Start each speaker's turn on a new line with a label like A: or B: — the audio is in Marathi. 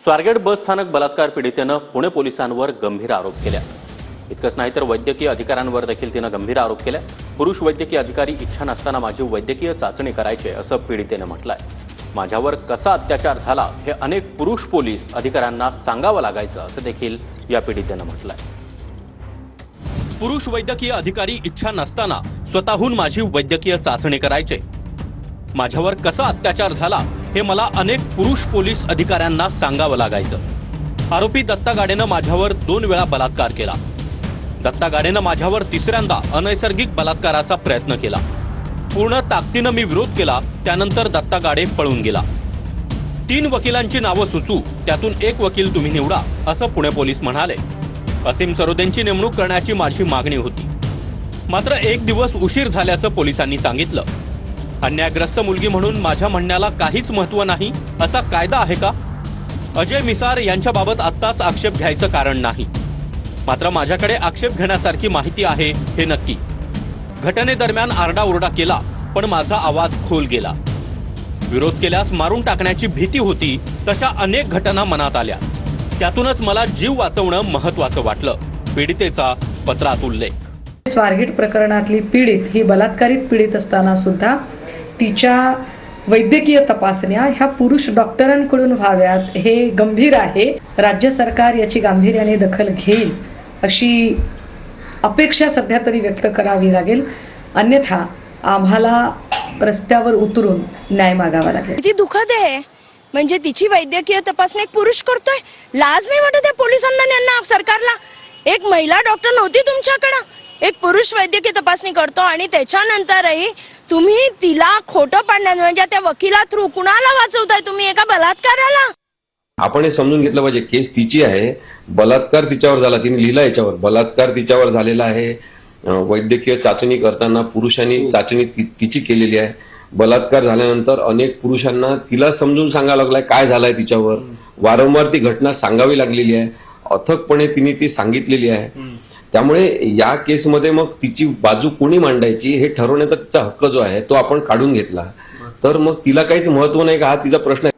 A: स्वारगेट बस स्थानक बलात्कार पीडितेनं पुणे पोलिसांवर गंभीर आरोप केल्या इतकंच नाही तर वैद्यकीय अधिकाऱ्यांवर देखील तिनं गंभीर आरोप केल्या पुरुष वैद्यकीय अधिकारी इच्छा नसताना माझी वैद्यकीय चाचणी करायचे असं पीडितेनं म्हटलंय. माझ्यावर कसा अत्याचार झाला हे अनेक पुरुष पोलीस अधिकाऱ्यांना सांगावं लागायचं असं देखील या पीडितेनं म्हटलंय. पुरुष वैद्यकीय अधिकारी इच्छा नसताना स्वतःहून माझी वैद्यकीय चाचणी करायचे. माझ्यावर कसा अत्याचार झाला हे मला अनेक पुरुष पोलीस अधिकाऱ्यांना सांगावं लागायचं. आरोपी दत्ता गाडेनं माझ्यावर दोन वेळा बलात्कार केला. दत्ता गाडेनं माझ्यावर तिसऱ्यांदा अनैसर्गिक बलात्काराचा प्रयत्न केला. पूर्ण ताकदीनं मी विरोध केला त्यानंतर दत्ता गाडे पळून गेला. तीन वकिलांची नावं सुचू त्यातून एक वकील तुम्ही निवडा असं पुणे पोलीस म्हणाले. असीम सरोदेंची नेमणूक करण्याची माझी मागणी होती. मात्र एक दिवस उशीर झाल्याचं पोलिसांनी सांगितलं. अन्यायग्रस्त मुलगी म्हणून माझ्या म्हणण्याला काहीच महत्त्व नाही असा कायदा आहे का? अजय मिसार यांच्याबाबत आत्ताच आक्षेप घ्यायचं कारण नाही. मात्र माझ्याकडे आक्षेप घेण्यासारखी माहिती आहे हे नक्की. घटनेदरम्यान आरडाओरडा केला पण माझा आवाज खोल गेला. विरोध केल्यास मारून टाकण्याची भीती होती तशा अनेक घटना मनात आल्या. त्यातूनच मला जीव वाचवणं महत्वाचं वाटलं पीडितेचा पत्रात उल्लेख.
B: स्वारगेट प्रकरणातली पीडित ही बलात्कारित पीडित असताना सुद्धा तिच्या वैद्यकीय तपासण्या ह्या पुरुष डॉक्टरांकडून व्हाव्यात हे गंभीर आहे. राज्य सरकार याची गांभीर्याने दखल घेईल अशी अपेक्षा सध्या तरी व्यक्त करावी लागेल. अन्यथा आम्हाला रस्त्यावर उतरून न्याय मागावा लागेल.
C: किती दुखद आहे. म्हणजे तिची वैद्यकीय तपासणी एक पुरुष करतोय. लाज नाही वाटत आहे पोलिसांना यांना सरकारला. एक महिला डॉक्टर नव्हती तुमच्याकडं. एक पुरुष वैद्यकीय तपासणी करतो आणि त्याच्यानंतरही तुम्ही तिला खोटं पाडण्यात म्हणजे त्या वकिला थ्रू कुणाला वाचवताय तुम्ही? एका बलात्काराला?
D: आपण हे समजून घेतलं पाहिजे. केस तिची आहे. बलात्कार तिच्यावर झाला. तिने लिहिला याच्यावर. बलात्कार तिच्यावर झालेला आहे. वैद्यकीय चाचणी करताना पुरुषांनी चाचणी तिची केलेली आहे. बलात्कार झाल्यानंतर अनेक पुरुषांना तिला समजून सांगावं लागलाय काय झालंय तिच्यावर. वारंवार ती घटना सांगावी लागलेली आहे. अथकपणे तिने ती सांगितलेली आहे. त्यामुळे या केसमध्ये मग तिची बाजू कोणी मांडायची हे ठरवण्याचा तिचा हक्क जो आहे तो आपण काढून घेतला. तर मग तिला काहीच महत्त्व नाही का? हा तिचा प्रश्न